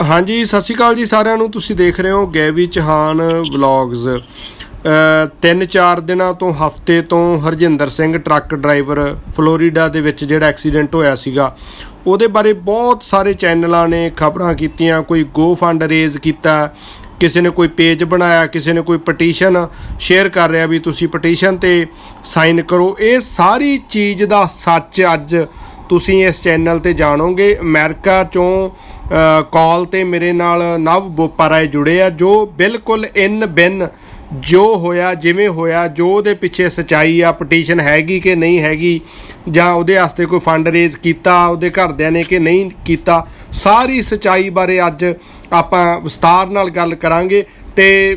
ਹਾਂਜੀ, ਸਤਿ ਸ਼੍ਰੀ ਅਕਾਲ ਜੀ ਸਾਰਿਆਂ ਨੂੰ। ਤੁਸੀਂ ਦੇਖ ਰਹੇ ਹੋ ਗੈਵੀ ਚਹਾਨ ਵਲੌਗਸ ਤਿੰਨ ਚਾਰ ਦਿਨਾਂ ਤੋਂ, ਹਫ਼ਤੇ ਤੋਂ Harjinder Singh, truck driver Florida ਦੇ ਵਿੱਚ ਜਿਹੜਾ ਐਕਸੀਡੈਂਟ ਹੋਇਆ ਸੀਗਾ, ਉਹਦੇ ਬਾਰੇ ਬਹੁਤ ਸਾਰੇ ਚੈਨਲਾਂ ਨੇ ਖਬਰਾਂ ਕੀਤੀਆਂ, ਕੋਈ ਗੋ ਫੰਡ ਰੇਜ਼ ਕੀਤਾ, ਕਿਸੇ ਨੇ ਕੋਈ ਪੇਜ ਬਣਾਇਆ, ਕਿਸੇ ਨੇ ਕੋਈ ਪਟੀਸ਼ਨ ਸ਼ੇਅਰ ਕਰ ਰਿਹਾ ਵੀ ਤੁਸੀਂ ਪਟੀਸ਼ਨ ਤੇ ਸਾਈਨ ਕਰੋ। ਇਹ ਸਾਰੀ ਚੀਜ਼ ਦਾ ਸੱਚ ਅੱਜ ਤੁਸੀਂ ਇਸ ਚੈਨਲ ਤੇ ਜਾਣੋਗੇ। ਅਮਰੀਕਾ ਚੋਂ ਕਾਲ ਤੇ ਮੇਰੇ ਨਾਲ ਨਵ ਬੋਪਾ ਰਾਏ ਜੁੜੇ ਆ, ਜੋ ਬਿਲਕੁਲ ਇਨ ਬਿਨ ਜੋ ਹੋਇਆ, ਜਿਵੇਂ ਹੋਇਆ, ਜੋ ਉਹਦੇ ਪਿੱਛੇ ਸਚਾਈ ਆ, ਪਟੀਸ਼ਨ ਹੈਗੀ ਕਿ ਨਹੀਂ ਹੈਗੀ, ਜਾਂ ਉਹਦੇ ਵਾਸਤੇ ਕੋਈ ਫੰਡ ਰੇਜ਼ ਕੀਤਾ, ਉਹਦੇ ਘਰਦਿਆਂ ਨੇ ਕਿ ਨਹੀਂ ਕੀਤਾ, ਸਾਰੀ ਸਚਾਈ ਬਾਰੇ ਅੱਜ ਆਪਾਂ ਵਿਸਤਾਰ ਨਾਲ ਗੱਲ ਕਰਾਂਗੇ। ਤੇ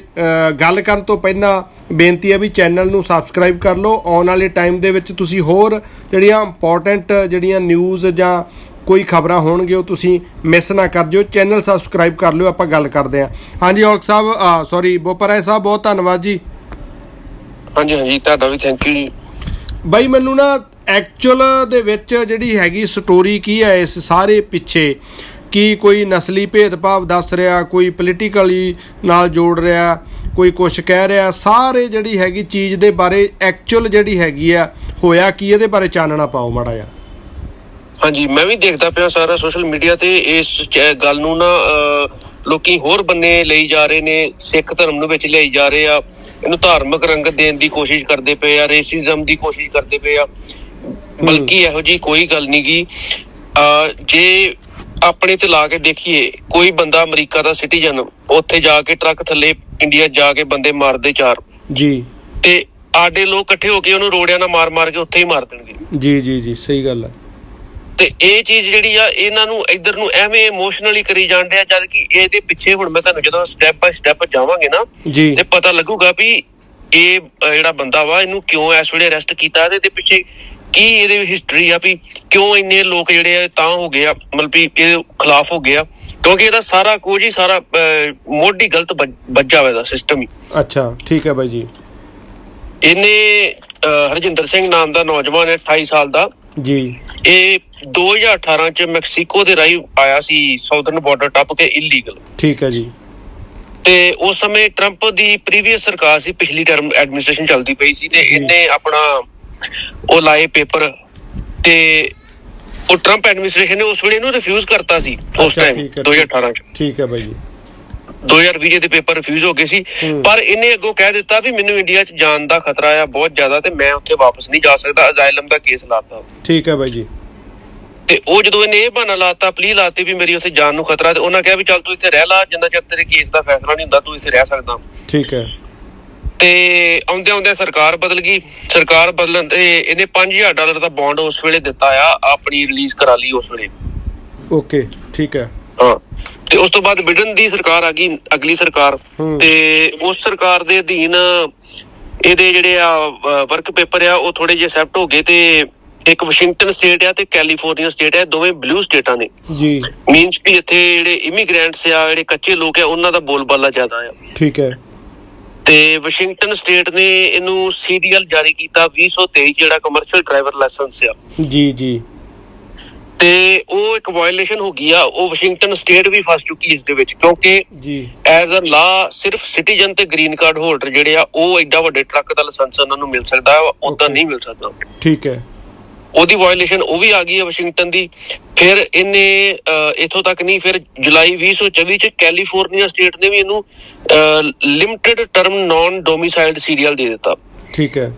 ਗੱਲ ਕਰਨ ਤੋਂ ਪਹਿਲਾਂ ਬੇਨਤੀ ਹੈ ਵੀ ਚੈਨਲ ਨੂੰ ਸਬਸਕ੍ਰਾਈਬ ਕਰ ਲਓ। ਆਉਣ ਵਾਲੇ ਟਾਈਮ ਦੇ ਵਿੱਚ ਤੁਸੀਂ ਹੋਰ ਜਿਹੜੀਆਂ ਇੰਪੋਰਟੈਂਟ ਜਿਹੜੀਆਂ ਨਿਊਜ਼ ਜਾਂ ਕੋਈ ਖਬਰਾਂ ਹੋਣਗੇ ਉਹ ਤੁਸੀਂ ਮਿਸ ਨਾ ਕਰ ਜਿਓ। ਚੈਨਲ ਸਬਸਕ੍ਰਾਈਬ ਕਰ ਲਿਓ ਆਪਾਂ ਗੱਲ ਕਰਦੇ ਹਾਂ। ਹਾਂਜੀ ਔਲਖ ਸਾਹਿਬ ਸੌਰੀ ਬੋਪਰਾਏ ਸਾਹਿਬ ਬਹੁਤ ਧੰਨਵਾਦ ਜੀ। ਹਾਂਜੀ ਹਾਂਜੀ ਤੁਹਾਡਾ ਵੀ ਥੈਂਕ ਯੂ ਜੀ। ਬਾਈ ਮੈਨੂੰ ਨਾ ਐਕਚੁਅਲ ਦੇ ਵਿੱਚ ਜਿਹੜੀ ਹੈਗੀ ਸਟੋਰੀ ਕੀ ਹੈ ਇਸ ਸਾਰੇ ਪਿੱਛੇ? ਕੀ ਕੋਈ ਨਸਲੀ ਭੇਦਭਾਵ ਦੱਸ ਰਿਹਾ ਕੋਈ ਪੋਲੀਟੀਕਲੀ ਨਾਲ ਜੋੜ ਰਿਹਾ ਕੋਈ ਕੁਝ ਕਹਿ ਰਿਹਾ? ਸਾਰੇ ਜਿਹੜੀ ਹੈਗੀ ਚੀਜ਼ ਦੇ ਬਾਰੇ ਐਕਚੁਅਲ ਜਿਹੜੀ ਹੈਗੀ ਆ ਹੋਇਆ ਕੀ? ਇਹਦੇ ਬਾਰੇ ਚਾਨਣਾ ਪਾਓ ਮਾੜਾ ਜਿਹਾ। ਹਾਂਜੀ ਮੈਂ ਵੀ ਦੇਖਦਾ ਪਿਆ ਸਾਰਾ ਸੋਸ਼ਲ ਮੀਡੀਆ ਤੇ। ਇਸ ਗੱਲ ਨੂੰ ਨਾ ਲੋਕੀ ਹੋਰ ਬੰਨੇ ਲਈ ਜਾ ਰਹੇ ਨੇ ਸਿੱਖ ਧਰਮ ਨੂੰ ਵਿੱਚ ਲਈ ਜਾ ਰਹੇ ਆ। ਇਹਨੂੰ ਧਾਰਮਿਕ ਰੰਗਤ ਦੇਣ ਦੀ ਕੋਸ਼ਿਸ਼ ਕਰਦੇ ਪਏ ਆ ਰੇਸਿਜ਼ਮ ਦੀ ਕੋਸ਼ਿਸ਼ ਕਰਦੇ ਪਏ ਆ। ਬਲਕਿ ਇਹੋ ਜੀ ਕੋਈ ਗੱਲ ਨਹੀਂ ਗੀ। ਅਹ, ਜੇ ਆਪਣੇ ਤੇ ਲਾ ਕੇ ਦੇਖੀਏ ਕੋਈ ਬੰਦਾ ਅਮਰੀਕਾ ਦਾ ਸਿਟੀਜ਼ਨ ਉੱਥੇ ਜਾ ਕੇ ਟਰੱਕ ਥੱਲੇ ਇੰਡੀਆ ਜਾ ਕੇ ਬੰਦੇ ਮਾਰਦੇ ਚਾਰ। ਜੀ। ਤੇ ਆਡੇ ਲੋਕ ਇਕੱਠੇ ਹੋ ਕੇ ਉਹਨੂੰ ਰੋੜਿਆਂ ਨਾਲ ਮਾਰ-ਮਾਰ ਕੇ ਉੱਥੇ ਹੀ ਮਾਰ ਦੇਣਗੇ। ਜੀ ਜੀ ਜੀ ਸਹੀ ਗੱਲ ਹੈ ਤੇ ਇਹ ਚੀਜ਼ ਜਿਹੜੀ ਆ ਇਹਨਾਂ ਨੂੰ ਇੱਧਰ ਨੂੰ ਐਵੇਂ ਇਮੋਸ਼ਨਲੀ ਕਰੀ ਜਾਂਦੇ ਆ ਜਦ ਕਿ ਇਹਦੇ ਪਿੱਛੇ ਹੁਣ ਮੈਂ ਤੁਹਾਨੂੰ ਜਦੋਂ ਸਟੈਪ ਬਾਈ ਸਟੈਪ ਜਾਵਾਂਗੇ ਨਾ ਤੇ ਪਤਾ ਲੱਗੂਗਾ ਵੀ ਇਹ ਜਿਹੜਾ ਬੰਦਾ ਵਾ ਇਹਨੂੰ ਕਿਉਂ ਇਸ ਵੇਲੇ ਅਰੈਸਟ ਕੀਤਾ ਤੇ ਇਹਦੇ ਪਿੱਛੇ ਕੀ ਇਹਦੇ ਹਿਸਟਰੀ ਆ ਵੀ ਕਿਉਂ ਇੰਨੇ ਲੋਕ ਜਿਹੜੇ ਆ ਤਾਂ ਹੋ ਗਏ ਆ ਮਤਲਬ ਵੀ ਇਹਦੇ ਖਿਲਾਫ ਹੋ ਗਏ ਆ ਕਿਉਂਕਿ ਇਹਦਾ ਸਾਰਾ ਕੁਝ ਹੀ ਸਾਰਾ ਮੋਢੀ ਗਲਤ ਵੱਜ- ਹੋਇਆ ਦਾ ਸਿਸਟਮ ਹੀ। ਅੱਛਾ ਠੀਕ ਹੈ ਬਾਈ ਜੀ। ਇਹਨੇ ਹਰਜਿੰਦਰ ਸਿੰਘ ਨਾਮ ਦਾ ਨੌਜਵਾਨ ਹੈ 28 ਸਾਲ ਦਾ। ਜੀ। ਇਹ 2018 ਚ ਮੈਕਸੀਕੋ ਦੇ ਰਾਹੀਂ ਆਇਆ ਸੀ ਸਾਊਥਰਨ ਬਾਰਡਰ ਟੱਪ ਕੇ ਇਲੀਗਲ ਠੀਕ ਹੈ ਜੀ। ਤੇ ਉਸ ਸਮੇਂ ਟਰੰਪ ਦੀ ਪ੍ਰੀਵੀਅਸ ਸਰਕਾਰ ਸੀ ਪਿਛਲੀ ਟਰਮ ਐਡਮਿਨਿਸਟ੍ਰੇਸ਼ਨ ਚੱਲਦੀ ਪਈ ਸੀ ਤੇ। ਇਹਨੇ ਆਪਣਾ ਉਹ ਲਾਏ ਪੇਪਰ ਤੇ ਉਹ ਟਰੰਪ ਐਡਮਿਨਿਸਟ੍ਰੇਸ਼ਨ ਨੇ ਉਸ ਵੇਲੇ ਇਹਨੂੰ ਰਿਫਿਊਜ਼ ਕਰਤਾ ਸੀ ਉਸ ਟਾਈਮ ਠੀਕ ਹੈ, 2018 ਚ। ਠੀਕ ਹੈ ਬਾਈ ਜੀ। 2020 ਦੇ ਪੇਪਰ ਰਿਫਿਊਜ਼ ਹੋ ਗਏ ਸੀ। ਪਰ ਇਹਨੇ ਅੱਗੋਂ ਕਹਿ ਦਿੱਤਾ ਵੀ ਮੈਨੂੰ ਇੰਡੀਆ 'ਚ ਜਾਣ ਦਾ ਖਤਰਾ ਆ ਬਹੁਤ ਜ਼ਿਆਦਾ ਤੇ ਮੈਂ ਉੱਥੇ ਵਾਪਸ ਨਹੀਂ ਜਾ ਸਕਦਾ। ਅਜ਼ਾਇਲਮ ਦਾ ਕੇਸ ਲਾਤਾ ਠੀਕ ਹੈ ਬਾਈ ਜੀ। ਤੇ ਉਹ ਜਦੋਂ ਇਹਨੇ ਇਹ ਬਹਾਨਾ ਲਾਤਾ ਪਲੀ ਲਾਤੀ ਵੀ ਮੇਰੀ ਉੱਥੇ ਜਾਣ ਨੂੰ ਖਤਰਾ ਤੇ ਉਹਨਾਂ ਕਿਹਾ ਵੀ ਚੱਲ ਤੂੰ ਇੱਥੇ ਰਹਿ ਲਾ ਜਿੰਨਾ ਚਿਰ ਤੇਰੇ ਕੇਸ ਦਾ ਫੈਸਲਾ ਨਹੀਂ ਹੁੰਦਾ ਤੂੰ ਇੱਥੇ ਰਹਿ ਸਕਦਾ। ਠੀਕ ਹੈ। ਤੇ ਆਉਂਦੇ ਆਉਂਦੇ ਸਰਕਾਰ ਬਦਲ ਗਈ। ਸਰਕਾਰ ਬਦਲਣ ਤੇ ਇਹਨੇ 5000 ਡਾਲਰ ਦਾ ਬੌਂਡ ਉਸ ਵੇਲੇ ਦਿੱਤਾ ਆ ਆਪਣੀ ਰਿਲੀਜ਼ ਕਰਾ ਲਈ ਉਸ ਵੇਲੇ। ਓਕੇ ਠੀਕ ਹੈ। ਹਾਂ। ਤੇ ਉਸ ਤੋਂ ਬਾਅਦ ਬਿਡਨ ਦੀ ਸਰਕਾਰ ਆ ਗਈ ਅਗਲੀ ਸਰਕਾਰ। ਤੇ ਉਸ ਸਰਕਾਰ ਦੇ ਅਧੀਨ ਇਹਦੇ ਜਿਹੜੇ ਆ ਵਰਕ ਪੇਪਰ ਆ ਉਹ ਥੋੜੇ ਜਿਹੇ ਐਕਸੈਪਟ ਹੋ ਗਏ ਤੇ ਇੱਕ ਵਾਸ਼ਿੰਗਟਨ ਸਟੇਟ ਆ ਤੇ ਕੈਲੀਫੋਰਨੀਆ ਸਟੇਟ ਆ ਦੋਵੇਂ ਬਲੂ ਸਟੇਟਾਂ ਨੇ। ਜੀ। ਮੀਨਸ ਵੀ ਇੱਥੇ ਜਿਹੜੇ ਇਮੀਗ੍ਰੈਂਟਸ ਆ ਜਿਹੜੇ ਕੱਚੇ ਲੋਕ ਆ ਉਹਨਾਂ ਦਾ ਬੋਲਬਾਲਾ ਜ਼ਿਆਦਾ ਆ। ਠੀਕ ਹੈ। ਤੇ ਵਾਸ਼ਿੰਗਟਨ ਸਟੇਟ ਨੇ ਇਹਨੂੰ ਸੀਡੀਐਲ ਜਾਰੀ ਕੀਤਾ 2023 ਜਿਹੜਾ ਕਮਰਸ਼ੀਅਲ ਡਰਾਈਵਰ ਲਾਇਸੈਂਸ ਆ। ਜੀ ਜੀ। ਤੇ ਉਹ ਇੱਕ ਵਾਇਓਲੇਸ਼ਨ ਹੋ ਗਈ ਆ ਉਹ ਵਾਸ਼ਿੰਗਟਨ ਸਟੇਟ ਵੀ ਫਸ ਚੁੱਕੀ ਇਸ ਦੇ ਵਿੱਚ ਕਿਉਂਕਿ ਜੀ। ਐਜ਼ ਅ ਲਾ ਸਿਰਫ ਸਿਟੀਜ਼ਨ ਤੇ ਗ੍ਰੀਨ ਕਾਰਡ ਹੋਲਡਰ ਜਿਹੜੇ ਆ ਉਹ ਐਡਾ ਵੱਡੇ ਟਰੱਕ ਦਾ ਲਾਇਸੈਂਸ ਉਹਨਾਂ ਨੂੰ ਮਿਲ ਸਕਦਾ ਉਦਾਂ. ਨਹੀਂ ਮਿਲ ਸਕਦਾ। ਠੀਕ ਹੈ। ਉਹਦੀ ਵਾਇਓਲੇਸ਼ਨ ਉਹ ਵੀ ਆ ਗਈ ਹੈ ਵਾਸ਼ਿੰਗਟਨ ਦੀ। ਫਿਰ ਇਹਨੇ ਇੱਥੋਂ ਤੱਕ ਨਹੀਂ ਫਿਰ ਜੁਲਾਈ 2024 ਚ ਕੈਲੀਫੋਰਨੀਆ ਸਟੇਟ ਨੇ ਵੀ ਇਹਨੂੰ limited term non domiciled serial ਦੇ ਦਿੱਤਾ। ਠੀਕ ਹੈ।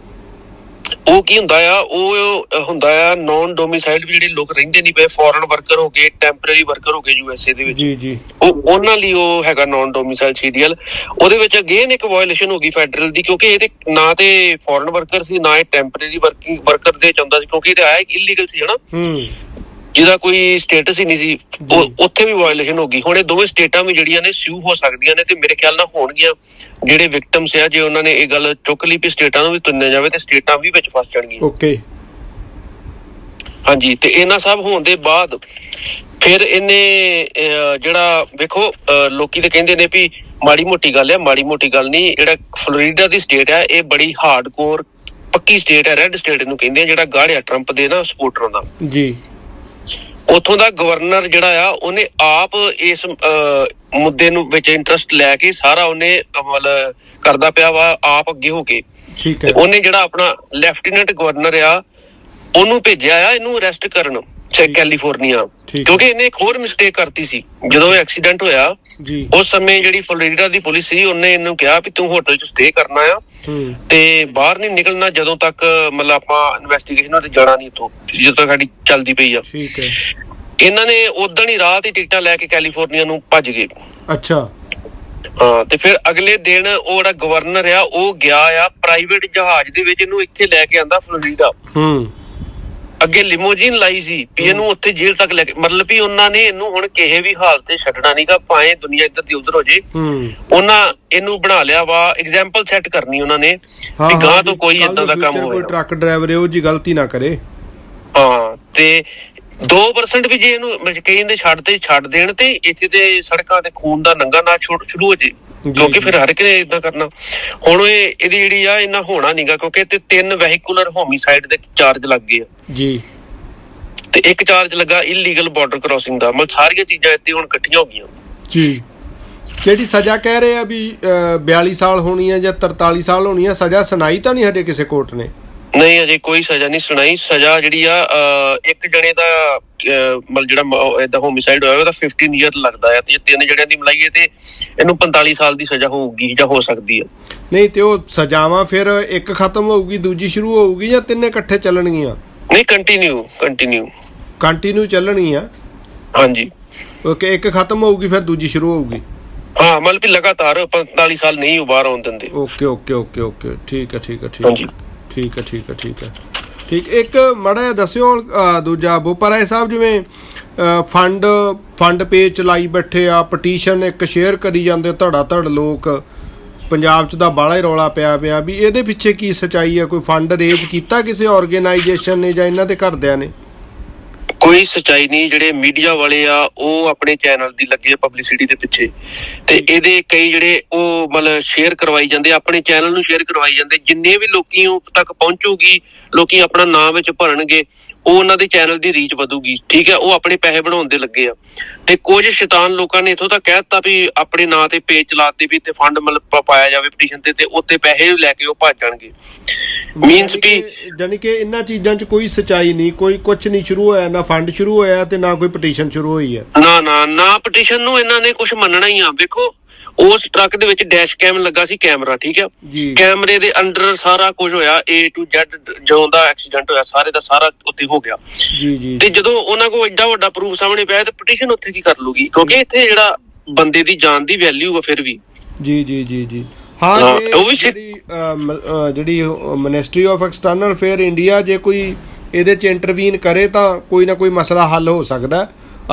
ਉਹ ਕੀ ਹੁੰਦਾ ਆ ਉਹ ਹੁੰਦਾ ਆ ਨਾਨ ਡੋਮਿਸਾਈਲਡ ਵੀ ਜਿਹੜੇ ਲੋਕ ਰਹਿੰਦੇ ਨਹੀਂ ਪਏ ਫੋਰਨ ਵਰਕਰ ਹੋ ਗਏ ਟੈਂਪਰੇਰੀ ਵਰਕਰ ਹੋ ਗਏ ਯੂਐਸਏ ਦੇ ਵਿੱਚ। ਜੀ ਜੀ। ਉਹ ਉਹਨਾਂ ਲਈ ਉਹ ਹੈਗਾ ਨਾਨ ਡੋਮਿਸਾਈਲ ਸੀਰੀਅਲ ਉਹਦੇ ਵਿੱਚ ਅਗੇਨ ਇੱਕ ਵਾਇਓਲੇਸ਼ਨ ਹੋ ਗਈ ਫੈਡਰਲ ਦੀ ਕਿਉਂਕਿ ਇਹਦੇ ਨਾ ਤੇ ਫੋਰਨ ਵਰਕਰ ਸੀ ਨਾ ਇਹ ਟੈਂਪਰੇਰੀ ਵਰਕਿੰਗ ਵਰਕਰ ਦੇ ਚਾਹੁੰਦਾ ਸੀ ਕਿਉਂਕਿ ਇਹ ਤੇ ਆਇਆ ਇਲੀਗਲ ਸੀ ਹਨਾ? ਹੂੰ। ਜਿਹਦਾ ਕੋਈ ਸਟੇਟਸ ਹੀ ਨਹੀਂ ਸੀ ਉਹ ਉੱਥੇ ਵੀ ਵਾਇਓਲੇਸ਼ਨ ਹੋ ਗਈ। ਹੁਣ ਇਹ ਦੋਵੇਂ ਸਟੇਟਾਂ ਵੀ ਜਿਹੜੀਆਂ ਨੇ ਸਿਊ ਹੋ ਸਕਦੀਆਂ ਨੇ ਤੇ ਮੇਰੇ ਖਿਆਲ ਨਾਲ ਹੋਣਗੀਆਂ। ਜਿਹੜੇ ਵਿਕਟਮਸ ਆ ਜੇ ਉਹਨਾਂ ਨੇ ਇਹ ਗੱਲ ਚੁੱਕ ਲਈ ਵੀ ਸਟੇਟਾਂ ਨੂੰ ਵੀ ਤੁੰਨਿਆ ਜਾਵੇ ਤੇ ਸਟੇਟਾਂ ਵੀ ਵਿੱਚ ਫਸ ਜਾਣਗੀਆਂ। ਓਕੇ ਹਾਂਜੀ ਤੇ ਇਹਨਾਂ ਸਭ ਹੋਣ ਦੇ ਬਾਅਦ ਫਿਰ ਇਹਨੇ ਜਿਹੜਾ ਵੇਖੋ ਲੋਕੀ ਤੇ ਕਹਿੰਦੇ ਨੇ ਵੀ ਮਾੜੀ ਮੋਟੀ ਗੱਲ ਹੈ ਮਾੜੀ ਮੋਟੀ ਗੱਲ ਨਹੀਂ ਜਿਹੜਾ ਫਲੋਰੀਡਾ ਦੀ ਸਟੇਟ ਹੈ ਇਹ ਬੜੀ ਹਾਰਡਕੋਰ ਪੱਕੀ ਸਟੇਟ ਹੈ ਰੈੱਡ ਸਟੇਟ ਇਹਨੂੰ ਕਹਿੰਦੇ ਆ ਜਿਹੜਾ ਗਾੜਿਆ ਟਰੰਪ ਦੇ ਨਾ ਸਪੋਰਟਰਾਂ ਦਾ। ਜੀ। ਉਥੋਂ ਦਾ ਗਵਰਨਰ ਜਿਹੜਾ ਆ ਉਹਨੇ ਆਪ ਇਸ ਮੁੱਦੇ ਨੂੰ ਵਿੱਚ ਇੰਟਰਸਟ ਲੈ ਕੇ ਸਾਰਾ ਉਹਨੇ ਮਤਲਬ ਕਰਦਾ ਪਿਆ ਵਾ ਆਪ ਅੱਗੇ ਹੋ ਕੇ। ਠੀਕ ਹੈ। ਉਹਨੇ ਜਿਹੜਾ ਆਪਣਾ ਲੈਫਟੀਨੈਂਟ ਗਵਰਨਰ ਆ ਉਹਨੂੰ ਭੇਜਿਆ ਆ ਇਹਨੂੰ ਅਰੈਸਟ ਕਰਨ। ਕੈਲੀਫੋਰਨੀਆ। ਕਿਉਂਕਿ ਇਹਨੇ ਇੱਕ ਹੋਰ ਮਿਸਟੇਕ ਕਰਤੀ ਸੀ। ਜਦੋਂ ਇਹ ਐਕਸੀਡੈਂਟ ਹੋਇਆ ਉਸ ਸਮੇਂ ਜਿਹੜੀ ਫਲੋਰੀਡਾ ਦੀ ਪੁਲਿਸ ਸੀ ਉਹਨੇ ਇਹਨੂੰ ਕਿਹਾ ਵੀ ਤੂੰ ਹੋਟਲ 'ਚ ਸਟੇ ਕਰਨਾ ਆ। ਤੇ ਬਾਹਰ ਨਹੀਂ ਨਿਕਲਣਾ ਜਦੋਂ ਤੱਕ ਮਤਲਬ ਆਪਾਂ ਇਨਵੈਸਟੀਗੇਸ਼ਨ ਤੇ ਜਾਣਾ ਨਹੀਂ ਇੱਥੋਂ ਜਦੋਂ ਤੱਕ ਸਾਡੀ ਚੱਲਦੀ ਪਈ ਆ। ਠੀਕ ਹੈ। ਇਹਨਾਂ ਨੇ ਉਦੋਂ ਹੀ ਰਾਤ ਹੀ ਟਿਕਟਾਂ ਲੈ ਕੇ ਕੈਲੀਫੋਰਨੀਆ ਨੂੰ ਭੱਜ ਗਏ। ਅੱਛਾ। ਹਾਂ ਤੇ ਫਿਰ ਅਗਲੇ ਦਿਨ ਉਹ ਜਿਹੜਾ ਗਵਰਨਰ ਆ ਉਹ ਗਿਆ ਆ ਪ੍ਰਾਈਵੇਟ ਜਹਾਜ਼ ਦੇ ਵਿੱਚ ਇਹਨੂੰ ਇੱਥੇ ਲੈ ਕੇ ਆਂਦਾ ਫਲੋਰੀਡਾ ਹੂੰ। ਅੱਗੇ ਲਿਮੋਜੀਨ ਲਾਈ ਸੀ ਵੀ ਇਹਨੂੰ ਉੱਥੇ ਜੇਲ੍ਹ ਤੱਕ ਲੈ ਕੇ ਮਤਲਬ ਵੀ ਉਹਨਾਂ ਨੇ ਇਹਨੂੰ ਹੁਣ ਕਿਸੇ ਵੀ ਹਾਲਤ ਤੇ ਛੱਡਣਾ ਨਹੀਂਗਾ ਭਾਵੇਂ ਦੁਨੀਆ ਇੱਧਰ ਦੀ ਉੱਧਰ ਹੋ ਜੇ। ਉਹਨਾਂ ਇਹਨੂੰ ਬਣਾ ਲਿਆ ਵਾ ਐਗਜ਼ਾਮਪਲ ਸੈੱਟ ਕਰਨੀ ਉਹਨਾਂ ਨੇ ਵੀ ਗਾਂ ਤੋਂ ਕੋਈ ਇਦਾਂ ਦਾ ਕੰਮ ਕੋਈ ਹੋਇਆ। ਟਰੱਕ ਡਰਾਈਵਰ ਇਹੋ ਜੀ ਗਲਤੀ ਨਾ ਕਰੇ। ਹਾਂ ਤੇ 2% ਵੀ ਜੇ ਇਹਨੂੰ ਕਈ ਛੱਡ ਤੇ ਛੱਡ ਦੇਣ ਤੇ ਇੱਥੇ ਤੇ ਸੜਕਾਂ ਤੇ ਖੂਨ ਦਾ ਨੰਗਾ ਨਾ ਸ਼ੁਰੂ ਹੋ ਜੀ, ਕਿਉਂਕਿ। ਫਿਰ ਹਰ ਨੇ ਇਦਾਂ ਕਰਨਾ। ਹੁਣ ਇਹ ਇਹਦੀ ਜਿਹੜੀ ਆ ਇਹਨਾਂ ਹੋਣਾ ਨਹੀਂਗਾ ਕਿਉਂਕਿ ਤੇ ਤਿੰਨ ਵਹੀਕੂਲਰ ਹੋਮਿਸਾਈਡ ਦੇ ਚਾਰਜ ਲੱਗ ਗਏ ਆ। ਜੀ। ਤੇ ਇੱਕ ਚਾਰਜ ਲੱਗਾ ਇਲੀਗਲ ਬਾਰਡਰ ਕ੍ਰਾਸਿੰਗ ਦਾ। ਮਤਲਬ ਸਾਰੀਆਂ ਚੀਜ਼ਾਂ ਇੱਥੇ ਹੁਣ ਇਕੱਠੀਆਂ ਹੋ ਗਈਆਂ। ਜੀ। ਜਿਹੜੀ ਸਜ਼ਾ ਕਹਿ ਰਹੇ ਆ ਵੀ ਅਹ, 42 ਸਾਲ ਹੋਣੀ ਹੈ ਜਾਂ 43 ਸਾਲ ਹੋਣੀ ਹੈ ਸਜ਼ਾ ਸੁਣਾਈ ਤਾਂ ਨਹੀਂ ਹਜੇ ਕਿਸੇ ਕੋਰਟ ਨੇ? ਨਹੀਂ ਅਜੇ ਕੋਈ ਸਜ਼ਾ ਨਹੀਂ ਸੁਣਾਈ। ਸਜ਼ਾ ਜਿਹੜੀ ਆ ਇੱਕ ਜਣੇ ਦਾ ਮਤਲਬ ਜਿਹੜਾ ਇਦਾਂ ਹੋਮਿਸਾਈਡ ਹੋਇਆ ਉਹਦਾ 15 ਇਅਰ ਲੱਗਦਾ ਆ। ਤੇ ਤਿੰਨ ਜਣਿਆਂ ਦੀ ਮਿਲਾਈਏ ਤੇ ਇਹਨੂੰ 45 ਸਾਲ ਦੀ ਸਜ਼ਾ ਹੋਊਗੀ ਜਾਂ ਹੋ ਸਕਦੀ ਆ। ਨਹੀਂ ਤੇ ਉਹ ਸਜ਼ਾਵਾਂ ਫਿਰ ਇੱਕ ਖਤਮ ਹੋਊਗੀ ਦੂਜੀ ਸ਼ੁਰੂ ਹੋਊਗੀ ਜਾਂ ਤਿੰਨੇ ਇਕੱਠੇ ਚੱਲਣਗੀਆਂ? ਨਹੀਂ ਕੰਟੀਨਿਊ ਕੰਟੀਨਿਊ ਕੰਟੀਨਿਊ ਚੱਲਣਗੀਆਂ? ਹਾਂਜੀ। ਓਕੇ ਇੱਕ ਖਤਮ ਹੋਊਗੀ ਫਿਰ ਦੂਜੀ ਸ਼ੁਰੂ ਹੋਊਗੀ? ਹਾਂ ਮਤਲਬ ਕਿ ਲਗਾਤਾਰ 45 ਸਾਲ ਨਹੀਂ ਬਾਹਰ ਆਉਣ ਦਿੰਦੇ। Okay okay okay okay. ਠੀਕ ਹੈ ਠੀਕ ਹੈ ਠੀਕ ਹਾਂਜੀ। ਹੈ ਠੀਕ ਹੈ ਠੀਕ ਹੈ ਠੀਕ ਹੈ। ਠੀਕ, ਇੱਕ ਮੜਾ ਜਿਹਾ ਦੱਸਿਓ ਦੂਜਾ ਬੋਪਰਾਏ ਸਾਹਿਬ ਜਿਵੇਂ ਫੰਡ ਫੰਡ ਪੇਜ ਚਲਾਈ ਬੈਠੇ ਆ, ਪਟੀਸ਼ਨ ਇੱਕ ਸ਼ੇਅਰ ਕਰੀ ਜਾਂਦੇ ਧੜਾ ਧੜ ਲੋਕ, ਪੰਜਾਬ 'ਚ ਤਾਂ ਬਾਲਾ ਹੀ ਰੌਲਾ ਪਿਆ ਪਿਆ ਵੀ ਇਹਦੇ ਪਿੱਛੇ ਕੀ ਸਚਾਈ ਹੈ ਕੋਈ ਫੰਡ ਰੇਜ਼ ਕੀਤਾ ਕਿਸੇ ਆਰਗੇਨਾਈਜੇਸ਼ਨ ਨੇ ਜਾਂ ਇਹਨਾਂ ਦੇ ਘਰਦਿਆਂ ਨੇ? ਕੋਈ ਸਚਾਈ ਨਹੀਂ, ਜਿਹੜੇ ਮੀਡੀਆ ਵਾਲੇ ਆ, ਉਹ ਆਪਣੇ ਚੈਨਲ ਦੀ ਲੱਗੇ ਪਬਲਿਸਿਟੀ ਦੇ ਪਿੱਛੇ। ਤੇ ਇਹਦੇ ਕਈ ਜਿਹੜੇ ਉਹ ਮਤਲਬ ਸ਼ੇਅਰ ਕਰਵਾਈ ਜਾਂਦੇ ਆਪਣੇ ਚੈਨਲ ਨੂੰ ਸ਼ੇਅਰ ਕਰਵਾਈ ਜਾਂਦੇ ਜਿੰਨੇ ਵੀ ਲੋਕੀ ਉਹ ਤੱਕ ਪਹੁੰਚੂਗੀ, ਲੋਕੀ ਆਪਣਾ ਨਾਮ ਵਿੱਚ ਭਰਨਗੇ ਉਹ ਉਹਨਾਂ ਦੇ ਚੈਨਲ ਦੀ ਰੀਚ ਵਧੂਗੀ ਠੀਕ ਹੈ ਉਹ ਆਪਣੇ ਪੈਸੇ ਬਣਾਉਣ ਦੇ ਲੱਗੇ ਆ। ਤੇ ਕੁਝ ਸ਼ੈਤਾਨ ਲੋਕਾਂ ਨੇ ਇਥੋਂ ਤੱਕ ਕਹਿ ਦਿੱਤਾ ਵੀ ਆਪਣੇ ਨਾਂ ਤੇ ਪੇਜ ਚਲਾਤੇ ਵੀ ਤੇ ਫੰਡ ਮਤਲਬ ਪਾਇਆ ਜਾਵੇ ਪਟੀਸ਼ਨ ਤੇ ਤੇ ਉੱਤੇ ਪੈਸੇ ਲੈ ਕੇ ਉਹ ਭੱਜ ਜਾਣਗੇ। ਮੀਨਸ ਵੀ ਜਾਨੀ ਕਿ ਇਹਨਾਂ ਚੀਜ਼ਾਂ 'ਚ ਕੋਈ ਸਚਾਈ ਨਹੀਂ ਕੋਈ ਕੁਝ ਨਹੀਂ ਸ਼ੁਰੂ ਹੋਇਆ ਨਾ ਫੰਡ ਸ਼ੁਰੂ ਹੋਇਆ ਤੇ ਨਾ ਕੋਈ ਪਟੀਸ਼ਨ ਸ਼ੁਰੂ ਹੋਈ ਹੈ। ਨਾ ਨਾ ਨਾ ਪਟੀਸ਼ਨ ਨੂੰ ਇਹਨਾਂ ਨੇ ਕੁਝ ਮੰਨਣਾ ਹੀ ਆ। ਵੇਖੋ ਉਸ ਟਰੱਕ ਦੇ ਵਿੱਚ ਡੈਸ਼ ਕੈਮ ਲੱਗਾ ਸੀ ਕੈਮਰਾ ਠੀਕ ਆ? ਜੀ। ਕੈਮਰੇ ਦੇ ਅੰਡਰ ਸਾਰਾ ਕੁਝ ਹੋਇਆ A to Z ਜਦੋਂ ਦਾ ਐਕਸੀਡੈਂਟ ਹੋਇਆ ਸਾਰੇ ਦਾ ਸਾਰਾ ਉੱਥੇ ਹੋ ਗਿਆ। ਜੀ ਜੀ। ਤੇ ਜਦੋਂ ਉਹਨਾਂ ਕੋਲ ਐਡਾ ਵੱਡਾ ਪ੍ਰੂਫ ਸਾਹਮਣੇ ਪਿਆ ਤੇ ਪਟੀਸ਼ਨ ਉੱਥੇ ਕੀ ਕਰ ਲੂਗੀ? ਕਿਉਂਕਿ ਇੱਥੇ ਜਿਹੜਾ ਬੰਦੇ ਦੀ ਜਾਨ ਦੀ ਵੈਲਿਊ ਆ ਫਿਰ ਵੀ। ਜੀ ਜੀ ਜੀ ਜੀ। ਹਾਂ ਹਾਂ, ਉਹ ਵੀ ਜਿਹੜੀ ਜਿਹੜੀ ministry of external affair India ਜੇ ਕੋਈ ਇਹਦੇ ਚ ਇੰਟਰਵੀਨ ਕਰੇ ਤਾਂ ਕੋਈ ਨਾ ਕੋਈ ਮਸਲਾ ਹੱਲ ਹੋ ਸਕਦਾ।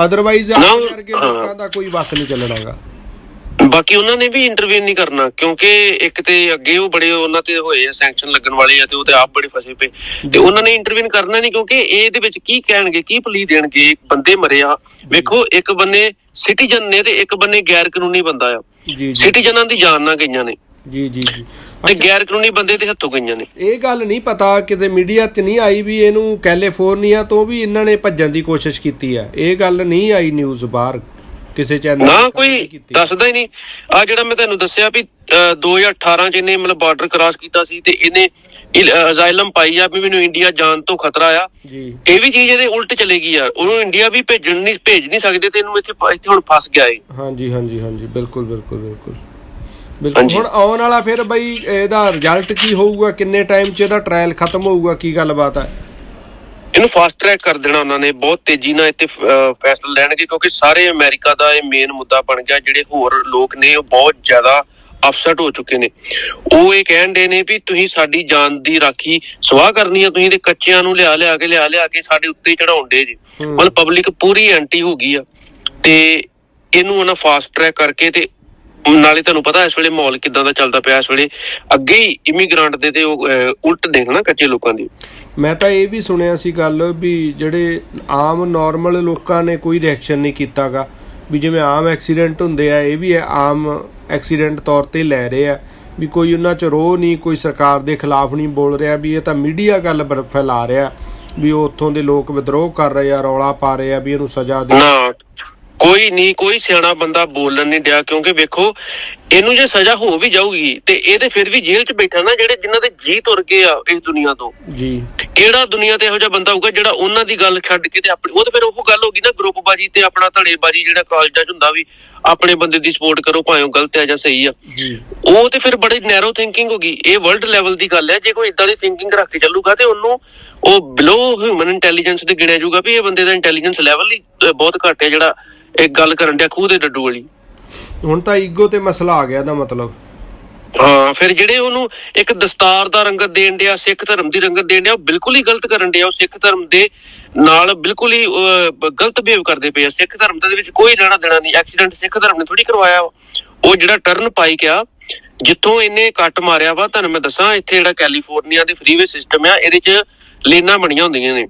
ਅਦਰਵਾਈਜ਼ ਆਮ ਕਰਕੇ ਹਾਂ। ਲੋਕਾਂ ਦਾ ਕੋਈ ਵਸ ਨਹੀਂ ਚੱਲਣਾਗਾ। ਬਾਕੀ ਉਹਨਾਂ ਨੇ ਵੀ ਇੰਟਰਵੀਨ ਨਹੀਂ ਕਰਨਾ ਕਿਉਂਕਿ ਇੱਕ ਤੇ ਅੱਗੇ ਉਹ ਬੜੇ ਉਹਨਾਂ ਤੇ ਹੋਏ ਆ ਸੈਂਕਸ਼ਨ ਲੱਗਣ ਵਾਲੇ ਆ ਤੇ ਉਹ ਤੇ ਆਪ ਬੜੇ ਫਸੇ ਪਏ। ਤੇ ਉਹਨਾਂ ਨੇ ਇੰਟਰਵੀਨ ਕਰਨਾ ਨਹੀਂ ਕਿਉਂਕਿ ਇਹਦੇ ਵਿੱਚ ਕੀ ਕਹਿਣਗੇ ਕੀ ਪਲੀ ਦੇਣਗੇ ਬੰਦੇ ਮਰੇ ਆ। ਵੇਖੋ ਇੱਕ ਬੰਨੇ ਸਿਟੀਜ਼ਨ ਨੇ ਤੇ ਇੱਕ ਬੰਨੇ ਗੈਰ ਕਾਨੂੰਨੀ ਬੰਦਾ ਆ। ਜੀ ਜੀ। ਸਿਟੀਜ਼ਨਾਂ ਦੀ ਜਾਨ ਨਾ ਗਈਆਂ ਨੇ। ਜੀ ਜੀ ਜੀ। ਤੇ ਗੈਰ ਕਾਨੂੰਨੀ ਬੰਦੇ ਤੇ ਹੱਥੋਂ ਗਈਆਂ ਨੇ। ਇਹ ਗੱਲ ਨਹੀਂ ਪਤਾ ਕਿਤੇ ਮੀਡੀਆ 'ਚ ਨਹੀਂ ਆਈ ਵੀ ਇਹਨੂੰ ਕੈਲੀਫੋਰਨੀਆ ਤੋਂ ਵੀ ਇਹਨਾਂ ਨੇ ਭੱਜਣ ਦੀ ਕੋਸ਼ਿਸ਼ ਕੀਤੀ ਹੈ ਇਹ ਗੱਲ ਨਹੀਂ ਆਈ ਨਿਊਜ਼ ਬਾਹਰ। ਕਿਸੇ ਚੈਨਲ ਨਾ ਕੋਈ ਦੱਸਦਾ ਹੀ ਨਹੀਂ। ਆ ਜਿਹੜਾ ਮੈਂ ਤੁਹਾਨੂੰ ਦੱਸਿਆ ਵੀ ਅਹ, 2018 ਚ ਇਹਨੇ ਮਤਲਬ ਬਾਰਡਰ ਕ੍ਰਾਸ ਕੀਤਾ ਸੀ ਤੇ ਇਹਨੇ ਅਜ਼ਾਈਲਮ ਪਾਈ ਆ ਵੀ ਮੈਨੂੰ ਇੰਡੀਆ ਜਾਣ ਤੋਂ ਖਤਰਾ ਆ। ਜੀ। ਇਹ ਵੀ ਚੀਜ਼ ਇਹਦੇ ਉਲਟ ਚਲੇਗੀ ਯਾਰ ਉਹਨੂੰ ਇੰਡੀਆ ਵੀ ਭੇਜਣ ਨਹੀਂ ਭੇਜ ਨਹੀਂ ਸਕਦੇ ਤੇ ਇਹਨੂੰ ਇੱਥੇ ਇੱਥੇ ਹੁਣ ਫਸ ਗਿਆ ਏ ਹਾਂਜੀ ਹਾਂਜੀ ਹਾਂਜੀ। ਬਿਲਕੁਲ ਬਿਲਕੁਲ ਬਿਲਕੁਲ। ਬਿਲਕੁਲ। ਹੁਣ ਆਉਣ ਵਾਲਾ ਫਿਰ ਬਈ ਇਹਦਾ ਰਿਜ਼ਲਟ ਕੀ ਹੋਊਗਾ? ਕਿੰਨੇ ਟਾਈਮ 'ਚ ਇਹਦਾ ਟ੍ਰਾਇਲ ਖਤਮ ਹੋਊਗਾ? ਕੀ ਗੱਲਬਾਤ ਹੈ ਇਹਨੂੰ ਫਾਸਟ ਟਰੈਕ ਕਰ ਦੇਣਾ ਉਹਨਾਂ ਨੇ ਬਹੁਤ ਤੇਜ਼ੀ ਨਾਲ ਇੱਥੇ ਫੈਸਲਾ ਲੈਣਗੇ ਕਿਉਂਕਿ ਸਾਰੇ ਅਮਰੀਕਾ ਦਾ ਇਹ ਮੇਨ ਮੁੱਦਾ ਬਣ ਗਿਆ ਜਿਹੜੇ ਹੋਰ ਲੋਕ ਨੇ ਉਹ ਬਹੁਤ ਜ਼ਿਆਦਾ ਅਪਸੈਟ ਹੋ ਚੁੱਕੇ ਨੇ। ਉਹ ਇਹ ਕਹਿਣ ਦੇ ਨੇ ਵੀ ਤੁਸੀਂ ਸਾਡੀ ਜਾਨ ਦੀ ਰਾਖੀ ਸਵਾਹ ਕਰਨੀ ਆ ਤੁਸੀਂ ਤੇ ਕੱਚਿਆਂ ਨੂੰ ਲਿਆ ਲਿਆ ਕੇ ਲਿਆ ਲਿਆ ਕੇ ਸਾਡੇ ਉੱਤੇ ਚੜਾਉਂਦੇ ਜੀ। ਮਤਲਬ ਪਬਲਿਕ ਪੂਰੀ ਐਂਟੀ ਹੋ ਗਈ ਆ। ਤੇ ਇਹਨੂੰ ਉਹਨਾਂ ਫਾਸਟ ਟਰੈਕ ਕਰਕੇ ਤੇ ਨਾਲੇ ਤੁਹਾਨੂੰ ਪਤਾ ਇਸ ਵੇਲੇ ਮਾਹੌਲ ਕਿਦਾਂ ਦਾ ਚੱਲਦਾ ਪਿਆ ਇਸ ਵੇਲੇ ਅੱਗੇ ਹੀ ਇਮੀਗ੍ਰੈਂਟ ਦੇ ਤੇ ਉਹ ਉਲਟ ਦੇਖਣਾ ਕੱਚੇ ਲੋਕਾਂ ਦੀ। ਮੈਂ ਤਾਂ ਇਹ ਵੀ ਸੁਣਿਆ ਸੀ ਗੱਲ ਵੀ ਜਿਹੜੇ ਆਮ ਨਾਰਮਲ ਲੋਕਾਂ ਨੇ ਕੋਈ ਰਿਐਕਸ਼ਨ ਨਹੀਂ ਕੀਤਾਗਾ। ਵੀ ਜਿਵੇਂ ਆਮ ਐਕਸੀਡੈਂਟ ਹੁੰਦੇ ਆ ਇਹ ਵੀ ਆਮ ਐਕਸੀਡੈਂਟ ਤੌਰ ਤੇ ਲੈ ਰਹੇ ਆ। ਵੀ ਕੋਈ ਉਹਨਾਂ ਚ ਰੋਹ ਨਹੀਂ ਕੋਈ ਸਰਕਾਰ ਦੇ ਖਿਲਾਫ ਨਹੀਂ ਬੋਲ ਰਿਹਾ ਵੀ ਇਹ ਤਾਂ ਮੀਡੀਆ ਗੱਲ ਫੈਲਾ ਰਿਹਾ। ਵੀ ਉਹ ਉੱਥੋਂ ਦੇ ਲੋਕ ਵਿਦਰੋਹ ਕਰ ਰਹੇ ਆ ਰੌਲਾ ਪਾ ਰਹੇ ਆ ਵੀ ਇਹਨੂੰ ਸਜ਼ਾ ਦੇ ਨਾ ਕੋਈ ਨਹੀਂ ਕੋਈ ਸਿਆਣਾ ਬੰਦਾ ਬੋਲਣ ਨਹੀਂ ਡਿਆ ਕਿਉਂਕਿ ਵੇਖੋ ਇਹਨੂੰ ਜੇ ਸਜ਼ਾ ਹੋ ਵੀ ਜਾਊਗੀ ਤੇ ਇਹ ਤੇ ਫਿਰ ਵੀ ਜੇਲ੍ਹ 'ਚ ਬੈਠਾ ਨਾ ਜਿਹੜੇ ਜਿਨ੍ਹਾਂ ਦੇ ਜੀ ਤੁਰ ਗਏ ਆ ਇਸ ਦੁਨੀਆ ਤੋਂ। ਜੀ। ਕਿਹੜਾ ਦੁਨੀਆ ਤੇ ਇਹੋ ਜਿਹਾ ਬੰਦਾ ਹੋਊਗਾ ਜਿਹੜਾ ਉਹਨਾਂ ਦੀ ਗੱਲ ਛੱਡ ਕੇ ਤੇ ਆਪਣੀ ਉਹ ਤੇ ਫਿਰ ਉਹ ਗੱਲ ਹੋ ਗਈ ਨਾ ਗਰੁੱਪਬਾਜੀ ਤੇ ਆਪਣਾ ਧੜੇਬਾਜੀ ਜਿਹੜਾ ਕਾਲਜਾਂ 'ਚ ਹੁੰਦਾ ਵੀ ਆਪਣੇ ਬੰਦੇ ਦੀ ਸਪੋਰਟ ਕਰੋ ਭਾਵੇਂ ਉਹ ਗਲਤ ਹੈ ਜਾਂ ਸਹੀ ਆ। ਜੀ। ਉਹ ਤੇ ਫਿਰ ਬੜੀ ਨੈਰੋ ਥਿੰਕਿੰਗ ਹੋ ਗਈ। ਇਹ ਵਰਲਡ ਲੈਵਲ ਦੀ ਗੱਲ ਹੈ ਜੇ ਕੋਈ ਇਦਾਂ ਦੀ ਥਿੰਕਿੰਗ ਰੱਖ ਕੇ ਚੱਲੂਗਾ ਤੇ ਉਹਨੂੰ ਉਹ ਬਿਲੋ ਹਿਊਮਨ ਇੰਟੈਲੀਜੈਂਸ ਤੇ ਗਿਣਿਆ ਜਾਊਗਾ ਵੀ ਇਹ ਬੰਦੇ ਦਾ ਇੰਟੈਲੀਜੈਂਸ ਲੈਵਲ ਹੀ ਬਹੁਤ ਘੱਟ ਹੈ ਜਿਹੜਾ ਇਹ ਗੱਲ ਕਰਨ ਡਿਆ ਖੂਹ ਦੇ ਡੱਡੂ ਵਾਲੀ। ਹੁਣ ਤਾਂ ਈਗੋ ਤੇ ਮਸਲਾ ਆ ਗਿਆ ਦਾ ਮਤਲਬ। ਹਾਂ ਫਿਰ ਜਿਹੜੇ ਉਹਨੂੰ ਇੱਕ ਦਸਤਾਰ ਦਾ ਰੰਗਤ ਦੇਣ ਡਿਆ ਸਿੱਖ ਧਰਮ ਦੀ ਰੰਗਤ ਦੇਣ ਡਿਆ ਉਹ ਬਿਲਕੁਲ ਹੀ ਗਲਤ ਕਰਨ ਡਿਆ ਉਹ ਸਿੱਖ ਧਰਮ ਦੇ ਨਾਲ ਬਿਲਕੁਲ ਹੀ ਗਲਤ ਬਿਹੇਵ ਕਰਦੇ ਪਏ ਆ। ਸਿੱਖ ਧਰਮ ਦੇ ਵਿੱਚ ਕੋਈ ਲੈਣਾ ਦੇਣਾ ਨਹੀਂ। ਐਕਸੀਡੈਂਟ ਸਿੱਖ ਧਰਮ ਨੇ ਥੋੜੀ ਕਰਵਾਇਆ। ਉਹ ਜਿਹੜਾ ਟਰਨ ਪਾਈ ਗਿਆ ਜਿੱਥੋਂ ਇਹਨੇ ਕੱਟ ਮਾਰਿਆ ਵਾ ਤੁਹਾਨੂੰ ਮੈਂ ਦੱਸਾਂ ਇੱਥੇ ਜਿਹੜਾ ਕੈਲੀਫੋਰਨੀਆ ਦੇ ਫਰੀਵੇ ਸਿਸਟਮ ਆ ਇਹਦੇ 'ਚ ਲੇਨਾਂ ਬਣੀਆਂ ਹੁੰਦੀਆਂ ਨੇ।